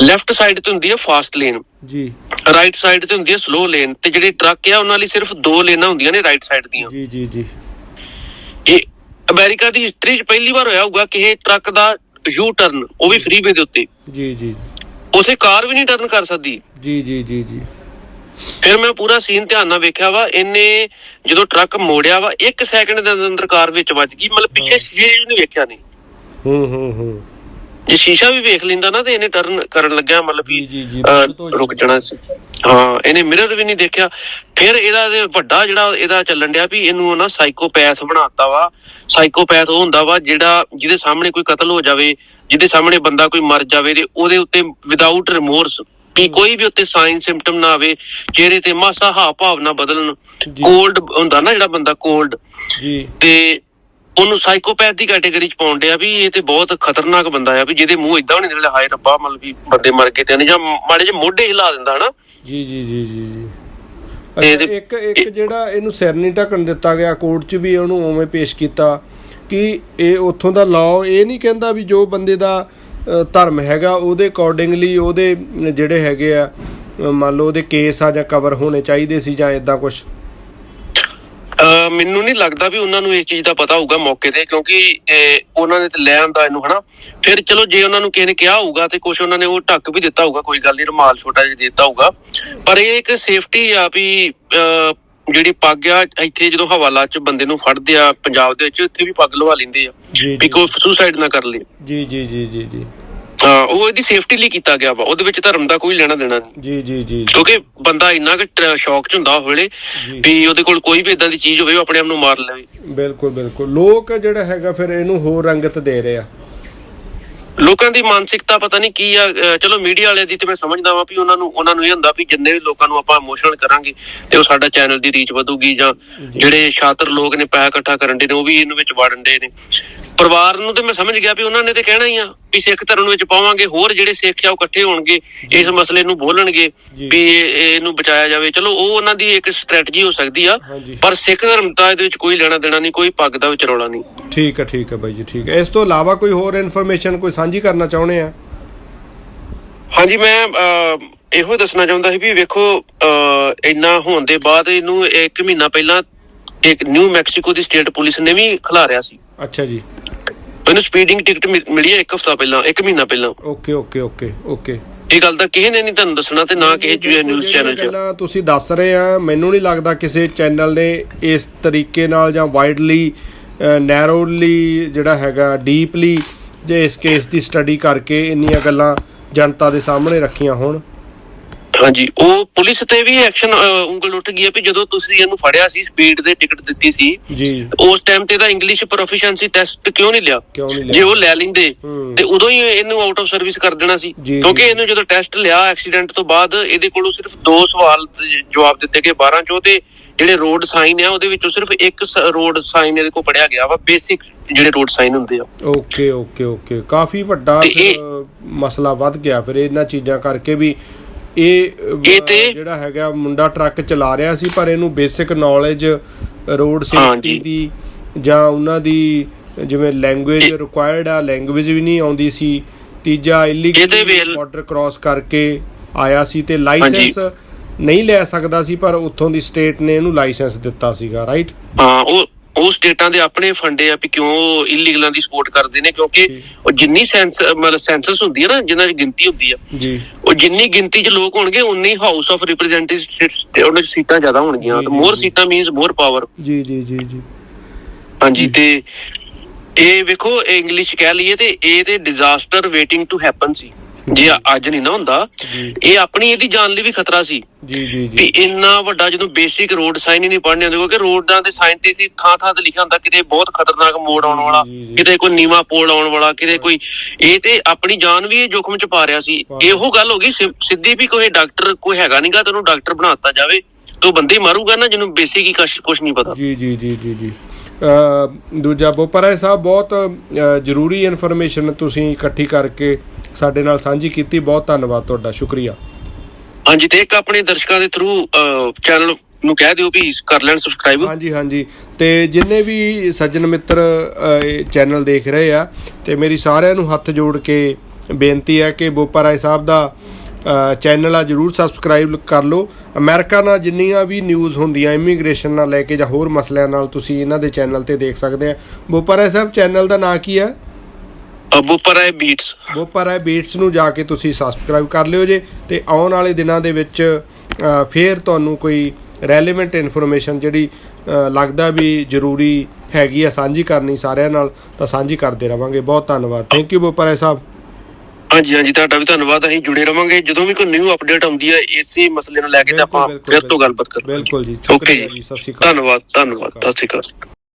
ਲੈਫਟ ਸਾਈਡ ਤੇ ਹੁੰਦੀ ਹੈ ਫਾਸਟ ਲੇਨ ਜੀ। ਰਾਈਟ ਸਾਈਡ ਤੇ ਹੁੰਦੀ ਹੈ ਸਲੋ ਲੇਨ ਤੇ ਜਿਹੜੇ ਟਰੱਕ ਆ ਉਹਨਾਂ ਲਈ ਸਿਰਫ ਦੋ ਲੇਨਾਂ ਹੁੰਦੀਆਂ ਨੇ ਰਾਈਟ ਸਾਈਡ ਦੀਆਂ। ਜੀ ਜੀ ਜੀ। ਇਹ ਅਮਰੀਕਾ ਦੀ ਹਿਸਟਰੀ 'ਚ ਪਹਿਲੀ ਵਾਰ ਹੋਇਆ ਹੋਊਗਾ ਕਿ ਇਹ ਟਰੱਕ ਦਾ ਯੂ ਟਰਨ ਉਹ ਵੀ ਫ੍ਰੀਵੇ ਦੇ ਉੱਤੇ। ਜੀ ਜੀ। ਉਸੇ ਕਾਰ ਵੀ ਨਹੀਂ ਟਰਨ ਕਰ ਸਕਦੀ। ਜੀ ਜੀ ਜੀ ਜੀ। ਫਿਰ ਮੈਂ ਪੂਰਾ ਸੀਨ ਧਿਆਨ ਨਾਲ ਵੇਖਿਆ ਵਾ ਇਹਨੇ ਜਦੋਂ ਟਰੱਕ ਮੋੜਿਆ ਵਾ 1 ਸੈਕਿੰਡ ਦੇ ਅੰਦਰ ਕਾਰ ਵਿੱਚ ਵੱਜ ਗਈ ਮਤਲਬ ਪਿੱਛੇ ਸ਼ੀਸ਼ੇ ਨਹੀਂ ਵੇਖਿਆ ਨਹੀਂ ਹੂੰ ਹੂੰ ਹੂੰ। ਜੇ ਸ਼ੀਸ਼ਾ ਵੀ ਵੇਖ ਲੈਂਦਾ ਨਾ ਤੇ ਇਹਨੇ ਟਰਨ ਕਰਨ ਲੱਗਿਆ ਮਤਲਬ ਵੀ ਜੀ, ਜੀ, ਜੀ, ਅਹ, ਰੁਕ ਜਾਣਾ ਸੀ। ਹਾਂ ਇਹਨੇ ਮਿਰਰ ਵੀ ਨਹੀਂ ਦੇਖਿਆ। ਫਿਰ ਇਹਦਾ ਤੇ ਵੱਡਾ ਜਿਹੜਾ ਇਹਦਾ ਚੱਲਣ ਡਿਆ ਵੀ ਇਹਨੂੰ ਨਾ ਸਾਈਕੋਪੈਥ ਬਣਾਤਾ ਵਾ। ਸਾਈਕੋਪੈਥ ਉਹ ਹੁੰਦਾ ਵਾ ਜਿਹੜਾ ਜਿਹਦੇ ਸਾਹਮਣੇ ਕੋਈ ਕਤਲ ਹੋ ਜਾਵੇ ਜਿਹਦੇ ਸਾਹਮਣੇ ਬੰਦਾ ਕੋਈ ਮਰ ਜਾਵੇ ਤੇ ਉਹਦੇ ਉੱਤੇ ਵਿਦਆਊਟ ਰਿਮੋਰਸ ਵੀ ਕੋਈ ਵੀ ਉੱਤੇ ਸਾਈਨ ਸਿੰਪਟਮ ਨਾ ਆਵੇ ਚਿਹਰੇ ਤੇ ਮਾਸਾ ਹਾਵ ਭਾਵ ਨਾ ਬਦਲਣ। ਜੀ। ਕੋਲਡ ਹੁੰਦਾ ਨਾ ਜਿਹੜਾ ਬੰਦਾ ਕੋਲਡ ਜੀ। ਤੇ ਉਹਨੂੰ ਸਾਈਕੋਪੈਥ ਦੀ ਕੈਟਾਗਰੀ ਚ ਪਾਉਣ ਡਿਆ ਵੀ ਇਹ ਤੇ ਬਹੁਤ ਖਤਰਨਾਕ ਬੰਦਾ ਆ ਵੀ ਜਿਹਦੇ ਮੂੰਹ ਇਦਾਂ ਨਹੀਂ ਨਿਕਲਿਆ ਹਾਏ ਰੱਬਾ ਮਤਲਬ ਵੀ ਬੰਦੇ ਮਰ ਗਏ ਤੇ ਨਹੀਂ ਜਾਂ ਮਾੜੇ ਜਿਹੇ ਮੋਢੇ ਹਿਲਾ ਦਿੰਦਾ ਹਨਾ? ਜੀ ਜੀ ਜੀ ਜੀ ਜੀ। ਇੱਕ ਇੱਕ ਜਿਹੜਾ ਇਹਨੂੰ ਸਿਰ ਨਹੀਂ ਢੱਕਣ ਦਿੱਤਾ ਗਿਆ ਕੋਰਟ 'ਚ ਵੀ ਉਹਨੂੰ ਉਵੇਂ ਪੇਸ਼ ਕੀਤਾ ਕਿ ਇਹ ਉੱਥੋਂ ਦਾ ਲਾਅ ਇਹ ਨਹੀਂ ਕਹਿੰਦਾ ਵੀ ਜੋ ਬੰਦੇ ਦਾ ਧਰਮ ਹੈਗਾ ਉਹਦੇ ਅਕੋਰਡਿੰਗਲੀ ਉਹਦੇ ਜਿਹੜੇ ਹੈਗੇ ਆ ਮੰਨ ਲਓ ਉਹਦੇ ਕੇਸ ਆ ਜਾਂ ਕਵਰ ਹੋਣੇ ਚਾਹੀਦੇ ਸੀ ਜਾਂ ਇਦਾਂ ਕੁਝ ਮੈਨੂੰ ਨਹੀਂ ਲੱਗਦਾ ਵੀ ਉਹਨਾਂ ਨੂੰ ਇਸ ਚੀਜ਼ ਦਾ ਪਤਾ ਹੋਊਗਾ ਮੌਕੇ ਤੇ ਕਿਉਂਕਿ ਇਹ ਉਹਨਾਂ ਨੇ ਤੇ ਲੈ ਆਂਦਾ ਇਹਨੂੰ ਹਨਾ। ਫਿਰ ਚਲੋ ਜੇ ਉਹਨਾਂ ਨੂੰ ਕਿਸੇ ਨੇ ਕਿਹਾ ਹੋਊਗਾ ਤੇ ਕੁਝ ਉਹਨਾਂ ਨੇ ਉਹ ਢੱਕ ਵੀ ਦਿੱਤਾ ਹੋਊਗਾ ਕੋਈ ਗੱਲ ਨਹੀਂ ਰੁਮਾਲ ਛੋਟਾ ਜਿਹਾ ਦਿੱਤਾ ਹੋਊਗਾ। ਪਰ ਇਹ ਇੱਕ ਸੇਫਟੀ ਆ ਵੀ ਜਿਹੜੀ ਪੱਗ ਆ ਇੱਥੇ ਜਦੋਂ ਹਵਾਲਾ ਚ ਬੰਦੇ ਨੂੰ ਫੜਦੇ ਆ ਪੰਜਾਬ ਦੇ ਵਿੱਚ ਇੱਥੇ ਵੀ ਪੱਗ ਲਵਾ ਲੈਂਦੇ ਆ ਵੀ ਕੋਈ ਸੁਸਾਈਡ ਨਾ ਕਰ ਲੇ ਜੀ ਜੀ ਜੀ ਜੀ ਜੀ। ਉਹ ਇਹਦੀ ਸੇਫਟੀ ਲਈ ਕੀਤਾ ਗਿਆ ਵਾ ਉਹਦੇ ਵਿੱਚ ਧਰਮ ਦਾ ਕੋਈ ਲੈਣਾ ਦੇਣਾ ਨਹੀਂ। ਜੀ ਜੀ ਜੀ ਕਿਉਂਕਿ ਬੰਦਾ ਇੰਨਾ ਕਿ ਸ਼ੌਕ ਚ ਹੁੰਦਾ ਜੀ। ਵੀ ਉਹਦੇ ਕੋਲ ਕੋਈ ਵੀ ਇਦਾਂ ਦੀ ਚੀਜ਼ ਹੋਵੇ ਉਹ ਆਪਣੇ ਆਪ ਨੂੰ ਮਾਰ ਲਵੇ। ਬਿਲਕੁਲ ਬਿਲਕੁਲ। ਲੋਕ ਜਿਹੜਾ ਹੈਗਾ ਫਿਰ ਇਹਨੂੰ ਹੋਰ ਰੰਗਤ ਦੇ ਰਹੇ ਆ। ਲੋਕਾਂ ਦੀ ਮਾਨਸਿਕਤਾ ਪਤਾ ਨਹੀਂ ਕੀ ਆ ਚਲੋ ਮੀਡੀਆ ਵਾਲਿਆਂ ਦੀ ਤੇ ਮੈਂ ਸਮਝਦਾ ਵਾਂ ਵੀ ਉਹਨਾਂ ਨੂੰ ਉਹਨਾਂ ਨੂੰ ਇਹ ਹੁੰਦਾ ਵੀ ਜਿੰਨੇ ਵੀ ਲੋਕਾਂ ਨੂੰ ਆਪਾਂ ਇਮੋਸ਼ਨਲ ਕਰਾਂਗੇ ਤੇ ਉਹ ਸਾਡਾ ਚੈਨਲ ਦੀ ਰੀਚ ਵਧੂਗੀ ਜਾਂ। ਜਿਹੜੇ ਸ਼ਾਤਰ ਲੋਕ ਨੇ ਪੈਸਾ ਇਕੱਠਾ ਕਰਨ ਦੇ ਨੇ ਉਹ ਵੀ ਇਹਨੂੰ ਵਿੱਚ ਵੜਨ ਦੇ ਨੇ। ਪਰਿਵਾਰ ਨੂੰ ਤੇ ਮੈਂ ਸਮਝ ਗਿਆ ਵੀ ਉਹਨਾਂ ਨੇ ਤੇ ਕਹਿਣਾ ਹੀ ਆ ਵੀ ਸਿੱਖ ਧਰਮ ਵਿੱਚ ਪਾਵਾਂਗੇ ਹੋਰ ਜਿਹੜੇ ਸਿੱਖ ਆ ਉਹ ਇਕੱਠੇ ਹੋਣਗੇ ਇਸ ਮਸਲੇ ਨੂੰ ਬੋਲਣਗੇ। ਵੀ ਇਹ- ਇਹ- ਇਹਨੂੰ ਬਚਾਇਆ ਜਾਵੇ। ਚਲੋ ਉਹ ਉਹਨਾਂ ਦੀ ਇੱਕ ਸਟ੍ਰੈਟਜੀ ਹੋ ਸਕਦੀ ਆ। ਪਰ ਸਿੱਖ ਧਰਮ ਦਾ ਇਹਦੇ ਵਿੱਚ ਕੋਈ ਲੈਣਾ ਦੇਣਾ ਨਹੀਂ ਕੋਈ ਪੱਗ ਦਾ ਵਿੱਚ ਰੌਲਾ ਨਹੀਂ। ਠੀਕ ਹੈ ਠੀਕ ਹੈ ਬਾਈ ਜੀ ਠੀਕ ਹੈ ਇਸ ਤੋਂ ਇਲਾਵਾ ਕੋਈ ਹੋਰ ਇਨਫੋਰਮੇਸ਼ਨ ਕੋਈ ਸਾਂਝੀ ਕਰਨਾ ਚਾਹੁੰਦੇ ਆ? ਹਾਂਜੀ ਮੈਂ ਇਹੋ ਦੱਸਣਾ ਚਾਹੁੰਦਾ ਸੀ ਵੀ ਵੇਖੋ ਇੰਨਾ ਹੋਣ ਦੇ ਬਾਅਦ ਇਹਨੂੰ ਇੱਕ ਮਹੀਨਾ ਪਹਿਲਾਂ ਇੱਕ ਨਿਊ ਮੈਕਸੀਕੋ ਦੀ ਸਟੇਟ ਪੁਲਿਸ ਨੇ ਵੀ ਖਿਲਾਰਿਆ ਸੀ। ਅੱਛਾ ਜੀ। ਇਹਨੂੰ ਸਪੀਡਿੰਗ ਟਿਕਟ ਮਿਲੀ ਹੈ ਇੱਕ ਹਫ਼ਤਾ ਪਹਿਲਾਂ ਇੱਕ ਮਹੀਨਾ ਪਹਿਲਾਂ। Okay okay okay okay. ਇਹ ਗੱਲ ਤਾਂ ਕਿਸੇ ਨੇ ਨਹੀਂ ਤੁਹਾਨੂੰ ਦੱਸਣਾ ਤੇ ਨਾ ਕਿਸੇ ਨਿਊਜ਼ ਜਿਹੜੀਆਂ ਚੈਨਲ 'ਚ। ਗੱਲਾਂ ਤੁਸੀਂ ਦੱਸ ਰਹੇ ਆ ਮੈਨੂੰ ਨਹੀਂ ਲੱਗਦਾ ਕਿਸੇ ਚੈਨਲ ਨੇ ਇਸ ਤਰੀਕੇ ਨਾਲ ਜਾਂ ਵਾਈਡਲੀ ਨੈਰੋਲੀ ਜਿਹੜਾ ਹੈਗਾ ਡੀਪਲੀ ਜੇ ਇਸ ਕੇਸ ਦੀ ਸਟੱਡੀ ਕਰਕੇ ਇੰਨੀਆਂ ਗੱਲਾਂ ਜਨਤਾ ਦੇ ਸਾਹਮਣੇ ਰੱਖੀਆਂ ਹੋਣ। ਹਾਂਜੀ ਉਹ ਪੁਲਿਸ ਤੇ ਵੀ ਐਕਸ਼ਨ ਉਂਗਲ ਉੱਠ ਗਈ ਹੈ ਵੀ ਜਦੋਂ ਤੁਸੀਂ ਇਹਨੂੰ ਫੜਿਆ ਸੀ ਸਪੀਡ ਦੇ ਟਿਕਟ ਦਿੱਤੀ ਸੀ ਜੀ। ਉਸ ਟਾਈਮ ਤੇ ਦਾ ਇੰਗਲਿਸ਼ ਪ੍ਰੋਫੀਸ਼ੀਐਂਸੀ ਟੈਸਟ ਕਿਉਂ ਨਹੀਂ ਲਿਆ? ਕਿਉਂ ਨਹੀਂ ਜੇ ਉਹ ਲੈ ਲੈਂਦੇ ਹੂੰ। ਤੇ ਉਦੋਂ ਹੀ ਇਹਨੂੰ ਆਊਟ ਆਫ ਸਰਵਿਸ ਕਰ ਦੇਣਾ ਸੀ। ਜੀ, ਕਿਉਂਕਿ ਜੀ। ਇਹਨੂੰ ਜਦੋਂ ਟੈਸਟ ਲਿਆ ਐਕਸੀਡੈਂਟ ਤੋਂ ਬਾਅਦ ਇਹਦੇ ਕੋਲੋਂ ਸਿਰਫ ਦੋ ਸਵਾਲ ਦੇ ਜਵਾਬ ਦਿੱਤੇ ਗਏ 12 ਚੋਂ ਤੇ ਜਿਹੜੇ ਰੋਡ ਸਾਈਨ ਆ ਉਹਦੇ ਵਿੱਚੋਂ ਸਿਰਫ ਇੱਕ ਰੋਡ ਸਾਈਨ ਇਹਦੇ ਕੋਲ ਪੜਿਆ ਗਿਆ ਵਾ ਬੇਸਿਕ ਜਿਹੜੇ ਰੋਡ ਸਾਈਨ ਹੁੰਦੇ ਆ। ਓਕੇ ਓਕੇ ਓਕੇ ਕਾਫੀ ਵੱਡਾ ਤੇ ਫਿਰ ਇਹ- ਮਸਲਾ ਵੱਧ ਗਿਆ ਫਿਰ ਇਹਨਾਂ ਚੀਜ਼ਾਂ ਕਰਕੇ ਵੀ ਇਹ ਜਿਹੜਾ ਹੈਗਾ ਮੁੰਡਾ ਟਰੱਕ ਚਲਾ ਰਿਹਾ ਸੀ ਪਰ ਇਹਨੂੰ ਬੇਸਿਕ ਨੌਲੇਜ ਰੋਡ ਸੇਫਟੀ। ਦੀ ਜਾਂ ਉਹਨਾਂ ਦੀ ਜਿਵੇਂ ਲੈਂਗੁਏਜ ਰਿਕੁਆਇਰਡ ਆ ਲੈਂਗੁਏਜ ਵੀ ਨਹੀਂ ਆਉਂਦੀ ਸੀ। ਤੀਜਾ ਇਲੀਗਲ ਬਾਰਡਰ ਕ੍ਰਾਸ ਕਰਕੇ ਆਇਆ ਸੀ ਤੇ ਲਾਇਸੈਂਸ ਨਹੀਂ ਲੈ ਸਕਦਾ ਸੀ ਪਰ ਉੱਥੋਂ ਦੀ ਸਟੇਟ ਨੇ ਇਹਨੂੰ ਲਾਇਸੈਂਸ ਦਿੱਤਾ ਸੀਗਾ ਰਾਈਟ ਹਾਂ ਉਹ ਉਹ ਸਟੇਟਾਂ ਦੇ ਆਪਣੇ ਫੰਡੇ ਆ ਵੀ ਕਿਉਂ ਇਲੀਗਲਾਂ ਦੀ ਸਪੋਰਟ ਕਰਦੇ ਨੇ ਕਿਉਂਕਿ। ਉਹ ਜਿੰਨੀ ਸੈਂਸ ਮਤਲਬ ਸੈਂਸਸ ਹੁੰਦੀ ਹੈ ਨਾ ਜਿੰਨਾਂ ਦੀ ਗਿਣਤੀ ਹੁੰਦੀ ਆ ਜੀ। ਉਹ ਜਿੰਨੀ ਗਿਣਤੀ 'ਚ ਲੋਕ ਹੋਣਗੇ ਉਨੀ ਹਾਊਸ ਆਫ ਰਿਪਰੈਜ਼ੈਂਟੇਟਿਵਸ ਉਹਨਾਂ 'ਚ ਸੀਟਾਂ ਜ਼ਿਆਦਾ ਹੋਣਗੀਆਂ। ਜੀ, ਮੋਰ। ਸੀਟਾਂ ਮੀਨਸ ਮੋਰ ਪਾਵਰ ਜੀ ਜੀ ਜੀ ਜੀ। ਹਾਂਜੀ ਤੇ ਇਹ ਵੇਖੋ ਇੰਗਲਿਸ਼ ਕਹਿ ਲਈਏ ਤੇ ਇਹ ਤੇ ਡਿਜ਼ਾਸਟਰ ਵੇਟਿੰਗ ਟੂ ਹੈਪਨ ਸੀ। ਜੇ ਅੱਜ ਨਹੀਂ ਨਾ ਹੁੰਦਾ ਇਹ ਆਪਣੀ ਇਹਦੀ ਜਾਨ ਲਈ ਵੀ ਖਤਰਾ ਸੀ। ਜੀ ਜੀ ਵੀ ਜੀ ਇੰਨਾ ਵੱਡਾ ਜਦੋਂ ਬੇਸਿਕ ਰੋਡ ਸਾਈਨ ਹੀ ਨਹੀਂ ਪੜ੍ਹਨੇ ਹੁੰਦੇ ਕਿਉਂਕਿ ਰੋਡਾਂ ਦੇ ਸਾਈਨ ਤੇ ਸੀ ਥਾਂ ਥਾਂ ਤੇ ਲਿਖਿਆ ਹੁੰਦਾ ਕਿਤੇ ਬਹੁਤ ਖਤਰਨਾਕ ਮੋੜ ਆਉਣ ਵਾਲਾ। ਕਿਤੇ ਕੋਈ ਨੀਵਾ ਪੋਲ ਆਉਣ ਵਾਲਾ ਕਿਤੇ ਕੋਈ ਇਹ ਤੇ ਆਪਣੀ ਜਾਨ ਵੀ ਇਹ ਜੋਖਮ ਚ ਪਾ ਰਿਹਾ ਸੀ। ਇਹੋ ਗੱਲ ਹੋ ਗਈ ਸਿੱਧੀ ਵੀ ਕੋਈ ਡਾਕਟਰ ਕੋਈ ਹੈਗਾ ਨਹੀਂਗਾ ਤੇ ਉਹਨੂੰ ਡਾਕਟਰ ਬਣਾਤਾ ਜਾਵੇ ਤੋ ਬੰਦੇ ਮਾਰੂਗਾ ਨਾ ਜਿਹਨੂੰ ਬੇਸਿਕ ਹੀ ਕੁਝ ਨਹੀਂ ਪਤਾ। ਜੀ ਜੀ ਜੀ ਜੀ ਜੀ। ਅ, ਦੂਜਾ ਬੋਪਰਾਏ ਸਾਹਿਬ ਬਹੁਤ ਜ਼ਰੂਰੀ ਇਨਫੋਰਮੇਸ਼ਨ ਤੁਸੀਂ ਇਕੱਠੀ ਕਰਕੇ ਸਾਡੇ ਨਾਲ ਸਾਂਝੀ ਕੀਤੀ ਬਹੁਤ ਧੰਨਵਾਦ ਤੁਹਾਡਾ ਸ਼ੁਕਰੀਆ। ਹਾਂਜੀ ਤੇ ਇੱਕ ਆਪਣੇ ਦਰਸ਼ਕਾਂ ਦੇ ਥਰੂ ਚੈਨਲ ਨੂੰ ਕਹਿ ਦਿਓ ਵੀ ਕਰ ਲੈਣ ਸਬਸਕ੍ਰਾਈਬ ਹਾਂਜੀ ਹਾਂਜੀ। ਤੇ ਜਿੰਨੇ ਵੀ ਸੱਜਣ ਮਿੱਤਰ ਚੈਨਲ ਦੇਖ ਰਹੇ ਆ ਤੇ ਮੇਰੀ ਸਾਰਿਆਂ ਨੂੰ ਹੱਥ ਜੋੜ ਕੇ ਬੇਨਤੀ ਹੈ ਕਿ ਬੋਪਾ ਰਾਏ ਸਾਹਿਬ ਦਾ ਚੈਨਲ ਆ ਜਰੂਰ ਸਬਸਕ੍ਰਾਈਬ ਕਰ ਲਓ। ਅਮਰੀਕਾ ਨਾਲ ਜਿੰਨੀਆਂ ਵੀ ਨਿਊਜ਼ ਹੁੰਦੀਆਂ ਇਮੀਗ੍ਰੇਸ਼ਨ ਨਾਲ ਲੈ ਕੇ ਜਾਂ ਹੋਰ ਮਸਲਿਆਂ ਨਾਲ ਤੁਸੀਂ ਇਹਨਾਂ ਦੇ ਚੈਨਲ ਤੇ ਦੇਖ ਸਕਦੇ ਆ। ਬੋਪਾ ਰਾਏ ਸਾਹਿਬ ਚੈਨਲ ਦਾ ਨਾਂ ਕੀ ਹੈ? ਬੁੱਪਰ ਹੈ ਬੀਟਸ। ਬੋਪਾ ਰਾਏ ਬੀਟਸ ਨੂੰ ਜਾ ਕੇ ਤੁਸੀਂ ਸਬਸਕ੍ਰਾਈਬ ਕਰ ਲਿਓ ਜੇ ਤੇ ਆਉਣ ਵਾਲੇ ਦਿਨਾਂ ਦੇ ਵਿੱਚ ਫੇਰ ਤੁਹਾਨੂੰ ਕੋਈ ਰੈਲੇਵੈਂਟ ਇਨਫੋਰਮੇਸ਼ਨ ਜਿਹੜੀ ਲੱਗਦਾ ਵੀ ਜ਼ਰੂਰੀ ਹੈਗੀ ਆ ਸਾਂਝੀ ਕਰਨੀ ਸਾਰਿਆਂ ਨਾਲ ਤਾਂ ਸਾਂਝੀ ਕਰਦੇ ਰਵਾਂਗੇ। ਬਹੁਤ ਧੰਨਵਾਦ। Thank you Bopa Rai Sahib. ਹਾਂਜੀ ਹਾਂਜੀ ਤੁਹਾਡਾ ਵੀ ਧੰਨਵਾਦ। ਅਸੀਂ ਜੁੜੇ ਰਵਾਂਗੇ। ਜਦੋਂ ਵੀ ਕੋਈ ਨਿਊ ਅਪਡੇਟ ਆਉਂਦੀ ਹੈ ਇਸੇ ਮਸਲੇ ਨੂੰ ਲੈ ਕੇ ਤਾਂ ਆਪਾਂ ਫਿਰ ਤੋਂ ਗੱਲਬਾਤ ਕਰਾਂਗੇ। ਬਿਲਕੁਲ ਜੀ ਓਕੇ ਜੀ। ਸਤਿ ਸ਼੍ਰੀ ਅਕਾਲ। ਧੰਨਵਾਦ ਧੰਨਵਾਦ। ਸਤਿ ਸ਼੍ਰੀ ਅਕਾਲ।